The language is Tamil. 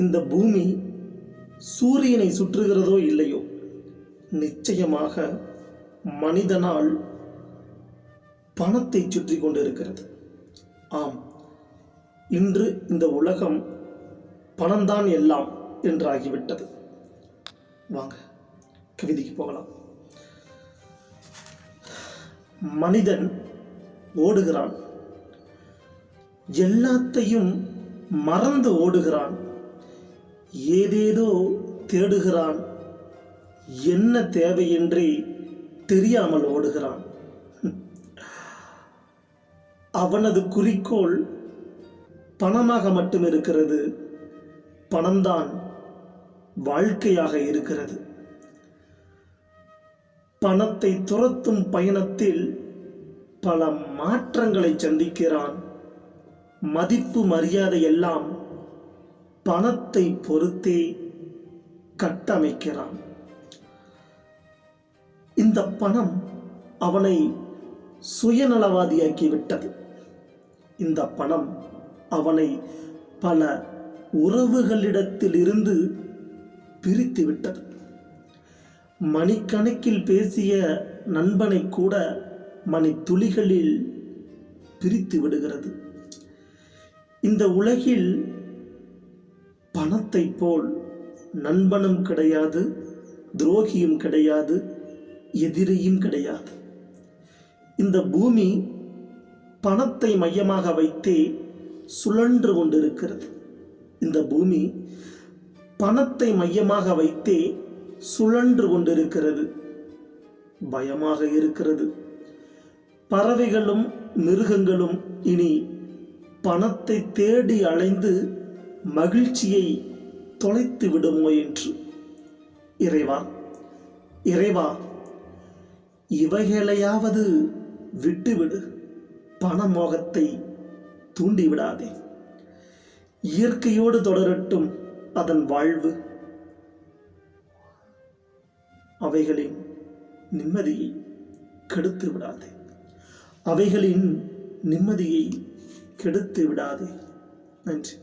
இந்த பூமி சூரியனை சுற்றுகிறதோ இல்லையோ நிச்சயமாக மனிதனால் பணத்தை சுற்றி கொண்டிருக்கிறது. ஆம் இன்று இந்த உலகம் பணம்தான் எல்லாம் என்றாகிவிட்டது. வாங்க கவிதைக்கு போகலாம். மனிதன் ஓடுகிறான். எல்லாத்தையும் மறந்து ஓடுகிறான். ஏதேதோ தேடுகிறான். என்ன தேவையின்றி தெரியாமல் ஓடுகிறான். அவனது குறிக்கோள் பணமாக மட்டும் இருக்கிறது. பணம்தான் வாழ்க்கையாக இருக்கிறது. பணத்தை துரத்தும் பயணத்தில் பல மாற்றங்களை சந்திக்கிறான். மதிப்பு மரியாதை எல்லாம் பணத்தை பொறுத்தே கட்டமைக்கிறான். இந்த பணம் அவனை சுயநலவாதியாக்கிவிட்டது. இந்த பணம் அவனை பல உறவுகளிடத்திலிருந்து பிரித்து விட்டது மணிக்கணக்கில் பேசிய நண்பனை கூட மணி துளிகளில் பிரித்து விடுகிறது இந்த உலகில் பணத்தை போல் நண்பனும் கிடையாது துரோகியும் கிடையாது எதிரியும் கிடையாது. இந்த பூமி பணத்தை மையமாக வைத்தே சுழன்று கொண்டிருக்கிறது. இந்த பூமி பணத்தை மையமாக வைத்தே சுழன்று கொண்டிருக்கிறது. பயமாக இருக்கிறது. பறவைகளும் மிருகங்களும் இனி பணத்தை தேடி அலைந்து மகிழ்ச்சியை தொலைத்து விடுமோ என்று? இறைவா இறைவா இவைகளையாவது விட்டுவிடு. பணமோகத்தை தூண்டிவிடாதே. இயற்கையோடு தொடரட்டும் அதன் வாழ்வு. அவைகளின் நிம்மதியை கெடுத்து விடாதே. அவைகளின் நிம்மதியை கெடுத்து விடாதே. நன்றி.